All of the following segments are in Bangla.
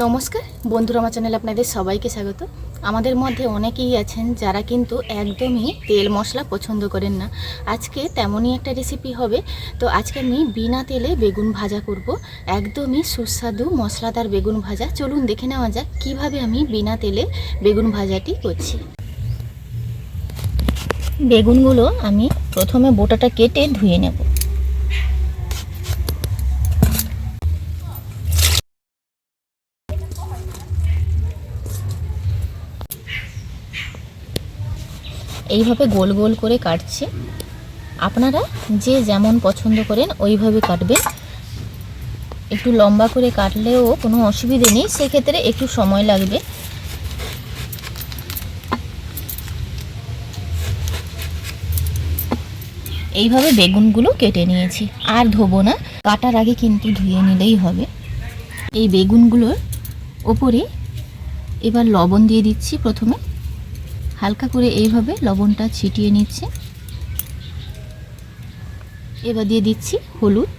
নমস্কার, বন্ধুরা আমার চ্যানেলে আপনাদের সবাইকে স্বাগত। আমাদের মধ্যে অনেকেই আছেন যারা কিন্তু একদমই তেল মশলা পছন্দ করেন না। আজকে তেমনই একটা রেসিপি হবে। তো আজকে আমি বিনা তেলে বেগুন ভাজা করব। একদমই সুস্বাদু মশলাদার বেগুন ভাজা। চলুন দেখে নেওয়া যাক কীভাবে আমি বিনা তেলে বেগুন ভাজাটি করছি। বেগুনগুলো আমি প্রথমে বোটাটা কেটে ধুয়ে নেব। এইভাবে গোল গোল করে কাটছি। আপনারা যে যেমন পছন্দ করেন ওইভাবে কাটবেন। একটু লম্বা করে কাটলেও কোনো অসুবিধে নেই, সেক্ষেত্রে একটু সময় লাগবে। এইভাবে বেগুনগুলো কেটে নিয়েছি। আর ধোবো না, কাটার আগে কিন্তু ধুয়ে নিলেই হবে। এই বেগুনগুলোর ওপরে এবার লবণ দিয়ে দিচ্ছি প্রথমে। হালকা করে এইভাবে লবণটা ছিটিয়ে নিচ্ছে। এবার দিয়ে দিচ্ছি হলুদ।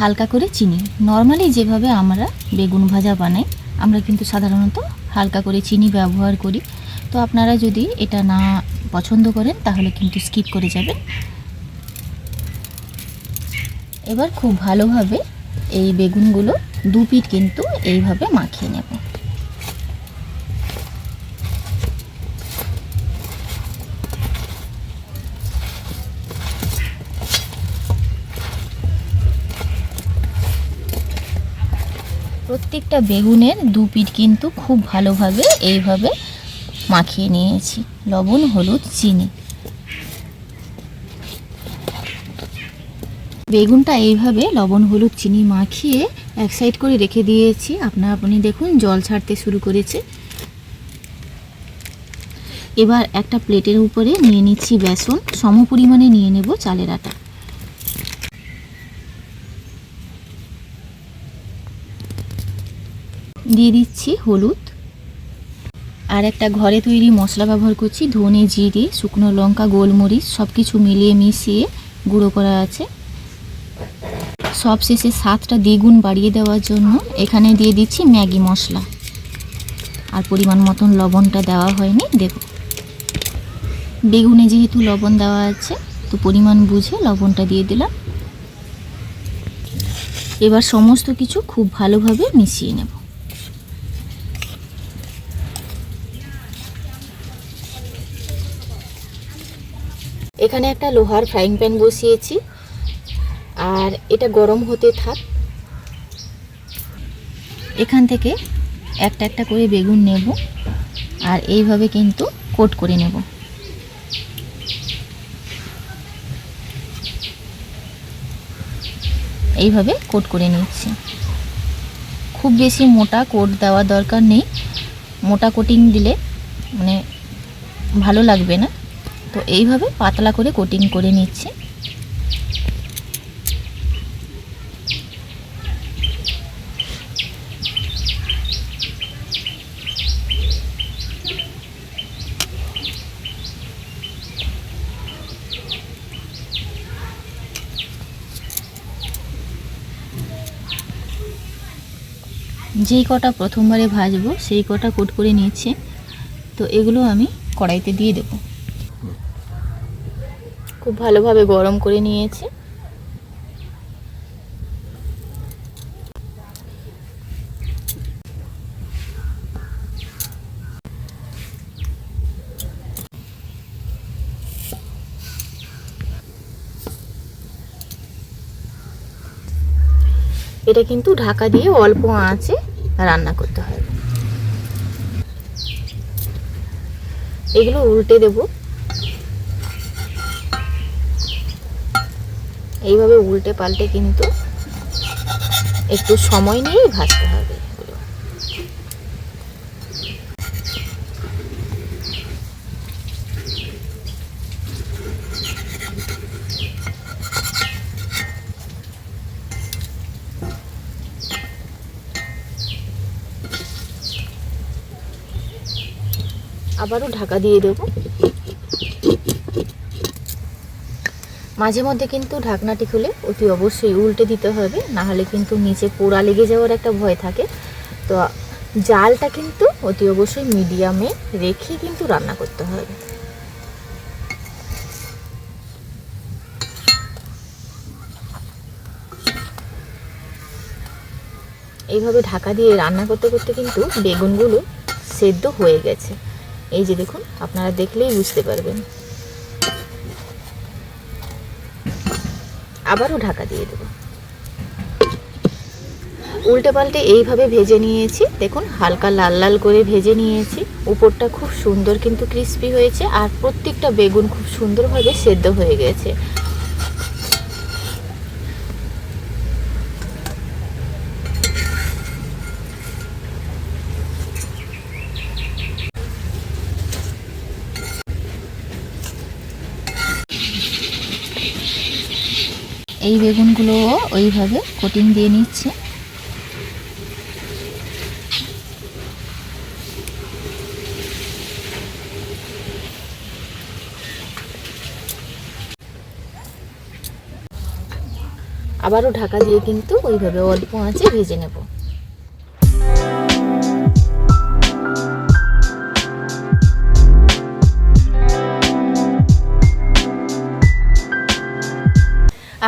হালকা করে চিনি। নর্মালি যেভাবে আমরা বেগুন ভাজা বানাই, আমরা কিন্তু সাধারণত হালকা করে চিনি ব্যবহার করি। তো আপনারা যদি এটা না পছন্দ করেন, তাহলে কিন্তু স্কিপ করে যাবেন। এবার খুব ভালোভাবে এই বেগুনগুলো দু পিঠ কিন্তু এইভাবে মাখিয়ে নেব। প্রত্যেকটা বেগুনের দু পিঠ কিন্তু খুব ভালোভাবে এইভাবে মাখিয়ে নিয়েছি। লবণ, হলুদ, চিনি। বেগুনটা এইভাবে লবণ, হলুদ, চিনি মাখিয়ে এক সাইড করে রেখে দিয়েছি। আপনার আপনি দেখুন, জল ছাড়তে শুরু করেছে। এবার একটা প্লেটের উপরে নিয়ে নিচ্ছি বেসন। সম পরিমাণে নিয়ে নেব চালের আটা। দিয়ে দিচ্ছি হলুদ। আর একটা ঘরে তৈরি মশলা ব্যবহার করছি, ধনে, জিরে, শুকনো লঙ্কা, গোলমরিচ সব কিছু মিলিয়ে মিশিয়ে গুঁড়ো করা আছে। সব শেষে স্বাদটা দ্বিগুণ বাড়িয়ে দেওয়ার জন্য এখানে দিয়ে দিচ্ছি ম্যাগি মশলা। আর পরিমাণ মতন লবণটা দেওয়া হয়নি দেব বেগুনে যেহেতু লবণ দেওয়া আছে, তো পরিমাণ বুঝে লবণটা দিয়ে দিলাম। এবার সমস্ত কিছু খুব ভালোভাবে মিশিয়ে নেব। এখানে একটা লোহার ফ্রাইং প্যান বসিয়েছি। আর এটা গরম হতে থাক। এখান থেকে একটা একটা করে বেগুন নেব আর এইভাবে কিন্তু কোট করে নেব। এইভাবে কোট করে নিচ্ছি। খুব বেশি মোটা কোট দেওয়ার দরকার নেই। মোটা কোটিং দিলে মানে ভালো লাগবে না। তো এইভাবে পাতলা করে কোটিং করে নিচ্ছে। যেই কটা প্রথমবারে ভাজবো, সেই কটা কোট করে নিয়েছি। তো এগুলো আমি কড়াইতে দিয়ে দেব। খুব ভালোভাবে গরম করে নিয়েছি। এটা কিন্তু ঢাকা দিয়ে অল্প আঁচে রান্না করতে হয়। এগুলো উল্টে দেব। এইভাবে উল্টে পাল্টে কিন্তু একটু সময় নিয়েই ভাজতে হবে। আবারও ঢাকা দিয়ে দেবো। মাঝে মধ্যে কিন্তু ঢাকনাটি খুলে অতি অবশ্যই উল্টে দিতে হবে না হলে কিন্তু নিচে পোড়া লেগে যাওয়ার একটা ভয় থাকে। তো জালটা কিন্তু অতি অবশ্যই মিডিয়ামে রেখে কিন্তু রান্না করতে হবে। এইভাবে ঢাকা দিয়ে রান্না করতে করতে কিন্তু বেগুনগুলো সেদ্ধ হয়ে গেছে। এই যে দেখুন, আপনারা দেখলেই বুঝতে পারবেন। আবারও ঢাকা দিয়ে দেব। উল্টে পাল্টে এইভাবে ভেজে নিয়েছি। দেখুন, হালকা লাল লাল করে ভেজে নিয়েছি। উপরটা খুব সুন্দর কিন্তু ক্রিস্পি হয়েছে, আর প্রত্যেকটা বেগুন খুব সুন্দরভাবে সেদ্ধ হয়ে গেছে। এই বেগুনগুলোও ওইভাবে কোটিং দিয়ে নিচ্ছে। আবারও ঢাকা দিয়ে কিন্তু ওইভাবে অল্প আঁচে ভেজে নেব।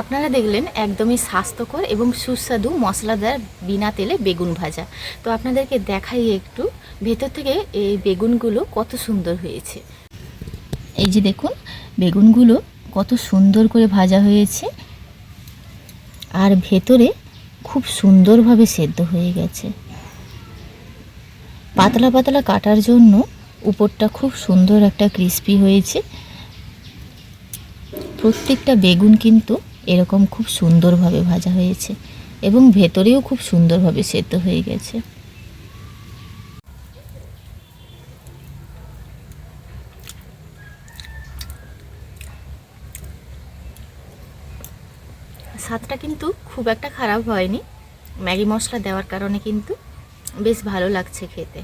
আপনারা দেখলেন একদমই স্বাস্থ্যকর এবং সুস্বাদু মশলাদার বিনা তেলে বেগুন ভাজা। তো আপনাদেরকে দেখাই একটু ভেতর থেকে এই বেগুনগুলো কত সুন্দর হয়েছে। এই যে দেখুন, বেগুনগুলো কত সুন্দর করে ভাজা হয়েছে আর ভেতরে খুব সুন্দরভাবে সেদ্ধ হয়ে গেছে। পাতলা পাতলা কাটার জন্য উপরটা খুব সুন্দর একটা ক্রিস্পি হয়েছে। প্রত্যেকটা বেগুন কিন্তু এরকম খুব সুন্দরভাবে ভাজা হয়েছে এবং ভেতরেও খুব সুন্দরভাবে সেদ্ধ হয়ে গেছে। স্বাদটা কিন্তু খুব একটা খারাপ হয়নি। ম্যাগি মশলা দেওয়ার কারণে কিন্তু বেশ ভালো লাগছে খেতে।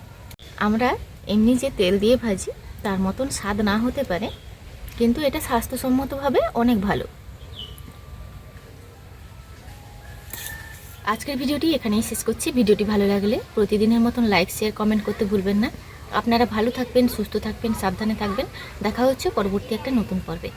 আমরা এমনি যে তেল দিয়ে ভাজি, তার মতন স্বাদ না হতে পারে, কিন্তু এটা স্বাস্থ্যসম্মতভাবে অনেক ভালো। আজকের ভিডিওটি এখানেই শেষ করছি। ভিডিওটি ভালো লাগলে প্রতিদিনের মতন লাইক শেয়ার কমেন্ট করতে ভুলবেন না। আপনারা ভালো থাকবেন, সুস্থ থাকবেন, সাবধানে থাকবেন। দেখা হচ্ছে পরবর্তী একটা নতুন পর্বে।